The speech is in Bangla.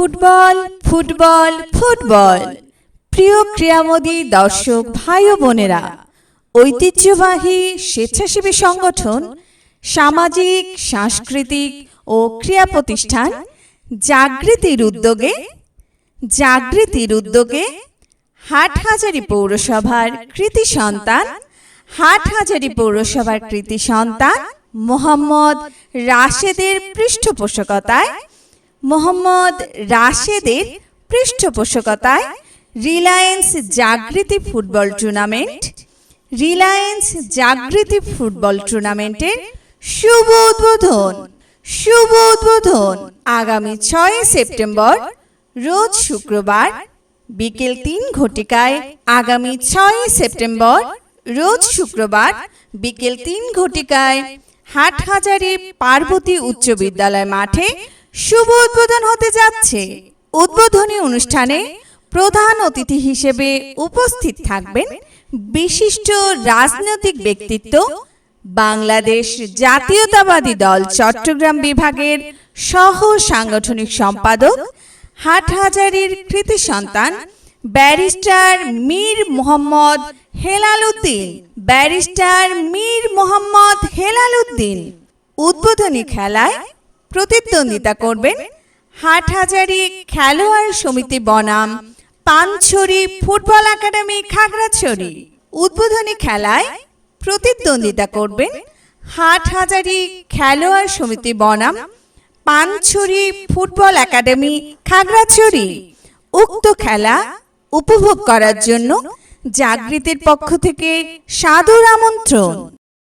Football football football. প্রিয় ক্রীড়ামোদী দর্শক, ভাই ও বোনেরা, ঐতিহ্যবাহী স্বেচ্ছাসেবী সংগঠন, সামাজিক, সাংস্কৃতিক ও ক্রিয়া প্রতিষ্ঠান জাগৃতির উদ্যোগে জাগৃতির উদ্যোগে হাটহাজারী পৌরসভার কৃতি সন্তান, হাটহাজারী পৌরসভার কৃতি সন্তান মোহাম্মদ রাশেদের পৃষ্ঠপোষকতায় মোহাম্মদ রাশেদের পৃষ্ঠপোষকতায় Reliance Jagriti football tournament, Reliance Jagriti football টুর্নামেন্টের শুভ উদ্বোধন। শুভ উদ্বোধন আগামী ছয় সেপ্টেম্বর, রোজ শুক্রবার বিকেল তিন ঘটিকায়। আগামী ছয় সেপ্টেম্বর, রোজ শুক্রবার বিকেল তিন ঘটিকায়। হাটহাজারি পার্বতী উচ্চ বিদ্যালয় মাঠে শুভ উদ্বোধন হতে যাচ্ছে। উদ্বোধনী অনুষ্ঠানে প্রধান অতিথি হিসেবে উপস্থিত থাকবেন বিশিষ্ট রাজনৈতিক ব্যক্তিত্ব বাংলাদেশ জাতীয়তাবাদী দল চট্টগ্রাম বিভাগের সহ সাংগঠনিক সম্পাদক হাটহাজারির কৃতি সন্তান ব্যারিস্টার মীর মোহাম্মদ হেলাল উদ্দিন ব্যারিস্টার মীর মোহাম্মদ হেলাল উদ্দিন উদ্বোধনী খেলায় প্রতিদ্বন্দ্বিতা করবেন হাটহাজারি খেলোয়াড় সমিতি বনাম পানছড়ি ফুটবল একাডেমি খাগড়াছড়ি। উদ্বোধনী খেলায় প্রতিদ্বন্দ্বিতা করবেন হাটহাজারি খেলোয়াড় সমিতি বনাম পানছড়ি ফুটবল একাডেমি খাগড়াছড়ি। উক্ত খেলা উপভোগ করার জন্য জাগৃতির পক্ষ থেকে সাদর আমন্ত্রণ।